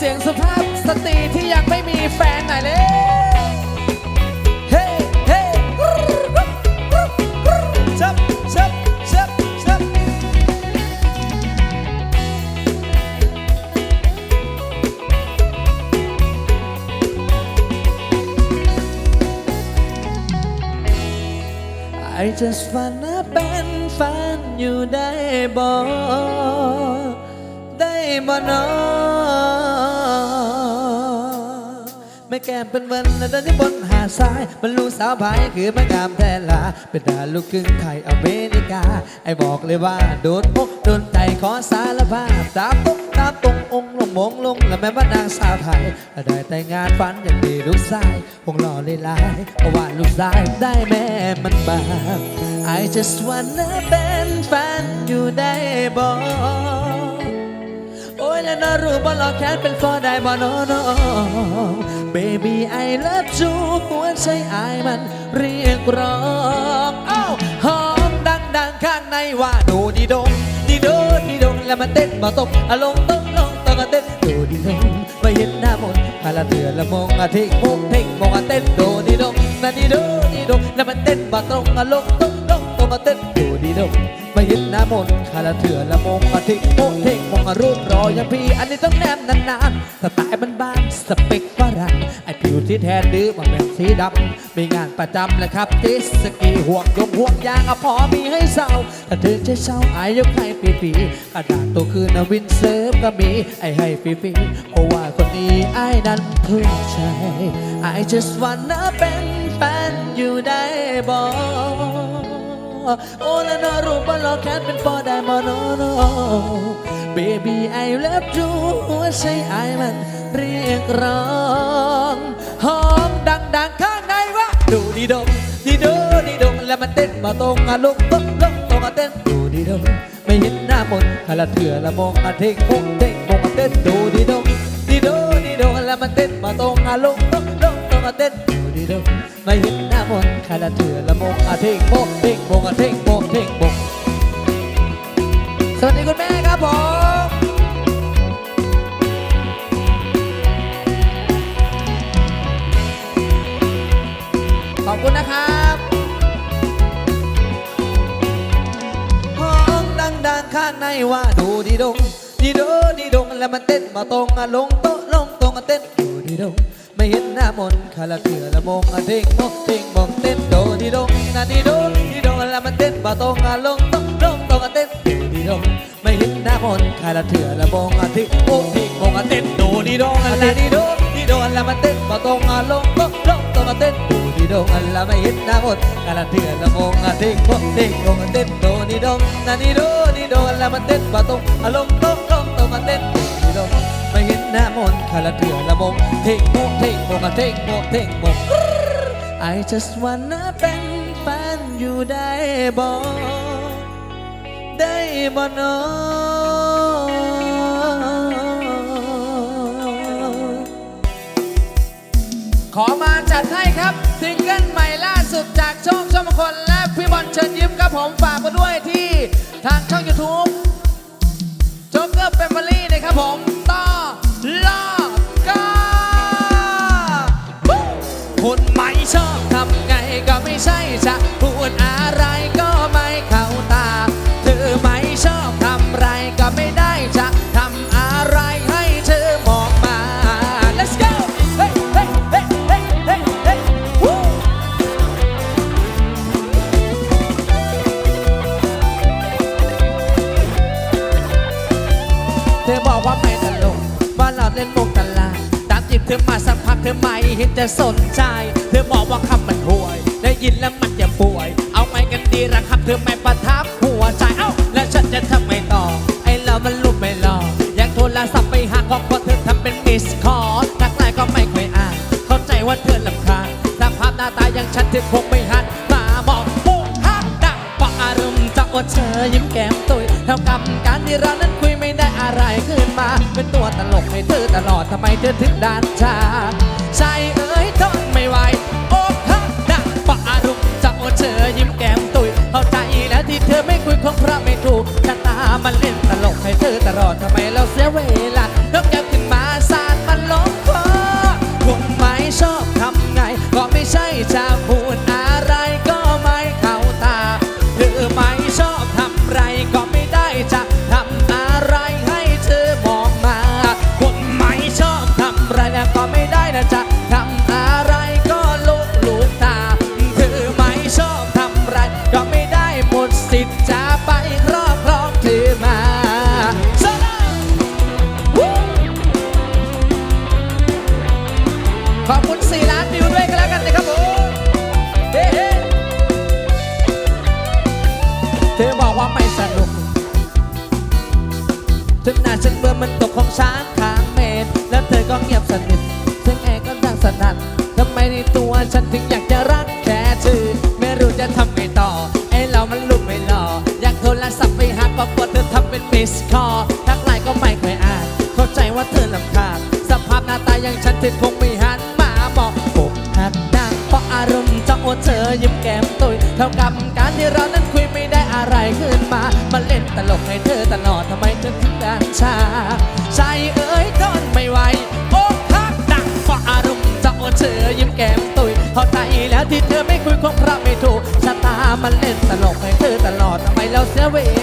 เสียงสุภาพสตรีที่ยังไม่มีแฟนหน่อยเลยเฮ้เฮ้ชับชับชับชับ I just wanna เป็นแฟนอยู่ได้บ่ได้บ่เนอแม่แก้มเป็นวันและเดินที่บนหาดทราย มันลูกสาวพายคือแม่งามแท้ลา เป็นดาลูกครึ่งไทยอเมริกา ไอ้บอกเลยว่าโดนพกโดนใจขอสารภาพตามตกตามตรงองค์ลงมงลงและแม่บ้านางสาวไทยได้แต่งงานฝันอย่างดีลูกชายคงหล่อเลยลายเพราะว่าลูกชายได้แม่มันบาป I just wanna เป็นแฟนอยู่ได้บอ้ ยแล้วน่ารู้บ่หลอกแค้นเป็นฟอได้บ่ no no baby I love you หัวใจอายมันเรียกร้องเอ้าหอมดังดังๆข้างในว่าดูดีดงดีโดดีดงแล้วมันเต้นบ่ตบอะลงต้องลงต้องเต้นดูดีดงมาเห็นหน้ามนต์พาละเถื่อละมองอะทิ้งมุกทิ้งมองอะเต้นดูดีดงนะดีโดดีดงแล้วมันเต้นบ่ตรงอะลงต้องลงต้องเต้นดูดีดงมายึดน้ำมนต์คาราเถื่อละมองอาทิตย์โมเทงมง รูปรออย่างพี่ อันนี้ต้องแนมนานๆสไตล์มันบ้านๆสเปคฝรั่งไอผิวที่แทนดื้อมันเป็นสีดำมีงานประจำเลยครับ ติสกีห่วงยงห่วงยางอพอมีให้เศร้าถ้าเธอจะเช่าอายยกให้ฟรีๆกระดาษตัวคืนนวินเซิร์ฟก็มีไอให้ฟรีๆเพราะว่าคนนี้ไอ้นั้นเพื่อใจ I just wanna เป็นแฟนอยู่ได้บ่โอ้และนอรูปบ่หลอกแค้นเป็นปอได้บ่โนโน Baby I love you หัวใจไอมันเรียกร้องหอมดังๆข้างในว่าดูดีดงดีโดดีดงแล้วมันเต้นมาตรงอะลุกตรงลงตรงอะเต้นดูดีดงไม่เห็นหน้ามนต์ฮาละเถื่อละมองอะเท่งมงเท่งมงอะเต้นดูดีดงดีโดดีดงแล้วมันเต้นมาตรงอะลุกตรงลงตรงอะเต้นดูดีดงไม่เห็นหน้ามนต์ฮาละเถื่อละมองอะเท่งมงเท่งมงอะเทงมงเท่งมง สวัสดีคุณแม่ครับผมขอบคุณนะครับห้องดังๆข้างในว่าดูดีดงดีโดดีดงแล้วมันเต้นมาตรงอะลงโต๊ะลงตรงอะเต้นดูดีดงไม่เห็นหน้ามนคาราเถื่อละมงอะเด้งมกเด้งมองเต้นโดดีดงนะดีโดดีดงแล้วมันเต้นมาตรงอะลงโต๊ะลงตรงอะเต้น ดูดีดงไม่เห็นหน้ามนต์คาราเถื่อละมงอะทิ้งโอ้ทิ้งมงอะเต้นดูดีดองอะไรดีโดดีดองแล้วมันเต้นมาตรงอะลงโต๊ะลงตรงอะเต้นดูดีดองอะแล้วไม่เห็นหน้ามนต์คาราเถื่อละมงอะทิ้งโอ้ทิ้งมงอะเต้นดูดีดองนะดีโดดีดองแล้วมันเต้นมาตรงอะลงโต๊ะลงตรงอะเต้นดูดีดงไม่เห็นหน้ามนต์คาราเถื่อละมงเทิ้งมงทิ้งมงอะทิ้งมงทิ้งมง I just wanna เป็นแฟนอยู่ได้บ่ ได้บ่นอขอมาจัดให้ครับซิงเกิลใหม่ล่าสุดจากโชคชมคนและพี่บอลเชิญยิ้มครับผมฝากมาด้วยที่ทางช่อง YouTube โจ๊กเกอร์เฟมิลี่นะครับผมต่อลอกกาคนไม่ชอบทำไงก็ไม่ใช่จะพูดอะไรก็ ธอไม่เห็นจะสนใจ เธอบอกว่าคำมันห่วย ได้ยินแล้วมันจะป่วย เอาไงกันดีละครับ เธอไม่ประทับหัวใจ เอ้า แล้วฉันจะทำไงต่อ ไอ้เรามันรูปไม่หล่ออยากโทรศัพท์ไปหาของเพราะเธอทำเป็นมิสคอลทักไลน์ก็ไม่ค่อยอ่าน เข้าใจว่าเธอลำคาญสภาพหน้าตาย่างฉันเธอคงไม่หันมามองปุ๊บฮักดังเพราะอารมณ์จากว่าเธอยิ้มแก้มตุยเท่ากับการที่เรานั้นคุยไม่ได้อะไรขึ้นมา เป็นตัวตลกให้เธอตลอดทำไมเธอถึงด้านชา ใจเอ้ยทนไม่ไหวโอ้ฮักดักปะอารมณ์จากว่าเธอยิ้มแก้มตุยเข้าใจแล้วที่เธอไม่คุยคงเพราะไม่ถูกชะตามันเล่นตลกให้เธอตลอดทำไม ที่เธอไม่คุยคงพระไม่ถูกชะตามันเล่นตลกให้เธอตลอดทำไมเราเสียเวลา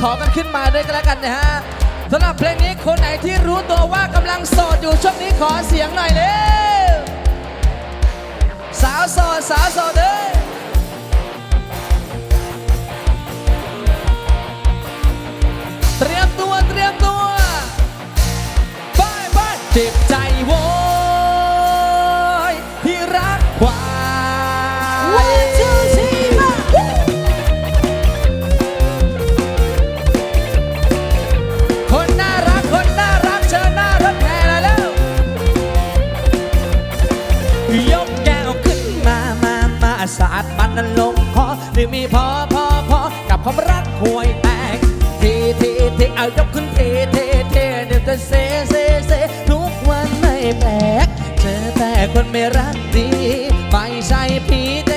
ขอกันขึ้นมาด้วยกันแล้วกันนะฮะสำหรับเพลงนี้คนไหนที่รู้ตัวว่ากำลังโสดอยู่ช่วงนี้ขอเสียงหน่อยเร็วสาวโสดสาวโสดเด้อเตรียมตัวเตรียมตัวไปไปจิบใจวง นั้นลงคอหรือมีพอพอพอกับความรักห่วยแตกทีทีทีเอายกคุณเทเทเทีเดี๋ยวจะเซเซเซทุกวันไม่แปลกเจอแต่คนไม่รักดีไม่ใช่ผิด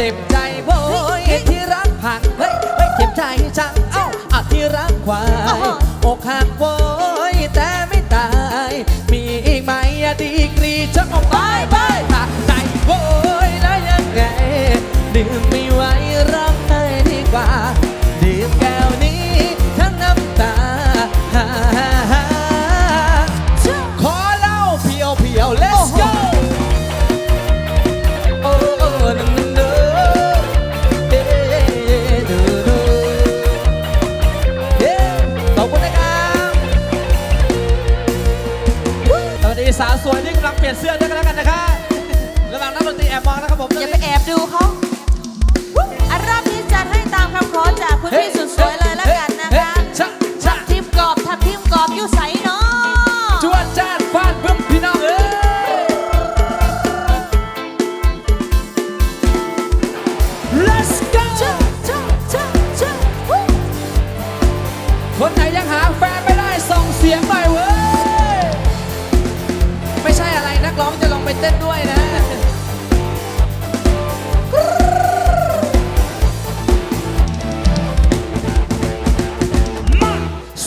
เจ็บใจโว้ยที่รักผักเฮ้ยเฮ้ยเจ็บใจจังเอ้าอะที่รักควา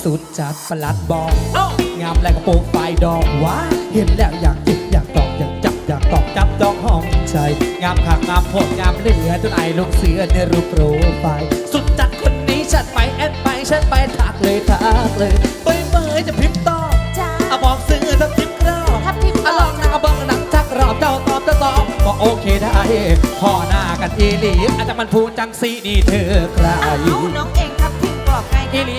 สุดจัดประหลัดบอกเอ้างามแรงกระโปรงไฟดอกว้าเห็นแล้วอยากจิบอยากตอกอยากจับอยากตอกจับดอกห้องใจ งามขากงามโพดงามเหลือจนไอลูกเสือในรูปโปรไฟล์สุดจัดคนนี้ฉันไปแอดไปฉันไปทักเลยทักเลยเป้ยเป้ยจะพิมพ์ต่อจ้าอะบอกซื้อทับทิมกรอบทับทิมกรอบอะลองนั่งอะเบิ้งหนังทักรอบเจ้าตอบเจ้าตอบก็โอเคได้พ่อหน้ากันอีหลีอาจจะมันพูดจังสีนี่เธอใครอ้าวน้องเองทับทิมกรอบไก่อีหลี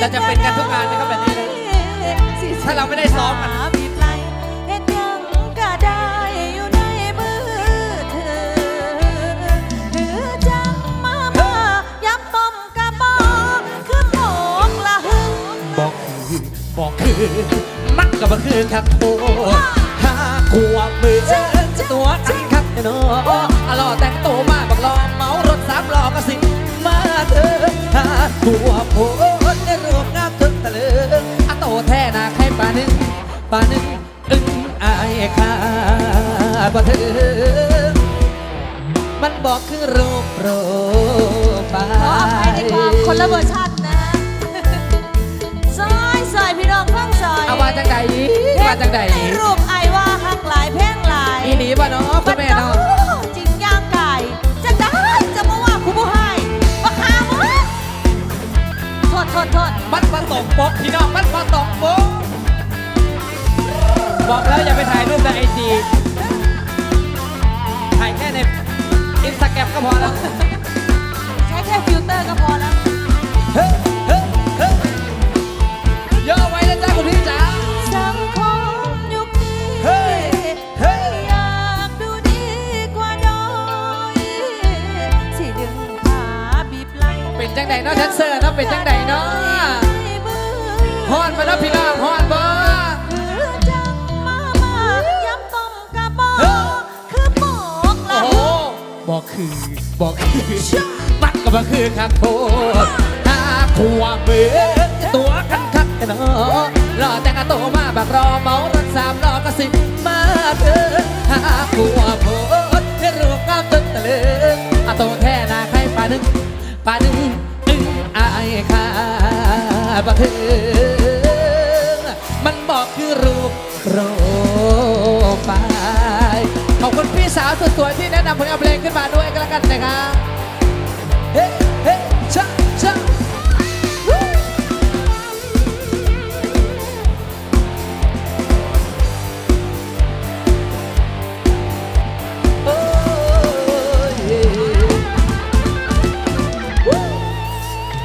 เราจะเป็นกันทุกงานไหมครับแบบนี้ ถ้าเราไม่ได้ซ้อมกัน บอยู่ในมือเธอหรือจังมามาย้ำป้อมกคือบอกคือมันก็บ่คือครับโอ้หาขวบมือเจอตัวกันครับเนาะอะลอแต่งโตวมาบักลองเมารถสามล้อก็สิมาเถอะหาขวบโอ้ บ่ถึงมันบอกคือรูปโปรไฟขออภัยในความล์คนละเวอร์ชันนะซอยซอยพี่น้องฟังซอยเอามาจังใดมาจังใดในรูปไอายว่าหักหลายแพงหลายอีหลีบ่เนาะคุณแม่เนาะจริงย่างไก่จะได้จะมาว่าคุณผู้ให้ว่าขามึงโทษโทษโทษมันผสมปกพี่น้องมันผสมปกบอกแล้วอย่าไปถ่ายรูปในไอจี ถ่ายแค่ในอินสตาแกรมก็พอแล้ว ใช้แค่ฟิลเตอร์ก็พอแล้ว เฮ้เฮ้เฮ้ย่อไว้นะจ๊ะคุณพี่จ๋า สังคมยุคนี้เฮ้ยเฮ้ย อยากดูดีกว่าน้อยสิดึงขาบีบไหลเป็นจังใดเนาะแดนเซอร์เนาะเป็นจังใดเนาะ ฮอนมาแล้วพี่น้องฮอนบ่ คือบอกคือมันก็บ่คือครับโพดถ้าขวบมือตัวกันคักกันเนาะรอแต่กระโตมาบักรอเมารถสามล้อก็สิบมาเถอะถ้าขวบโพดในรูปงามจนตะลึงอะโตแท้นาใครป่านึงป่านึงอึ้งอายขาดบ่ถึงมันบอกคือรูปโร สวยที่แนะนำผลงานเพลงขึ้นมาด้วยก็แล้วกันนะครับเฮ้เฮ้ชะ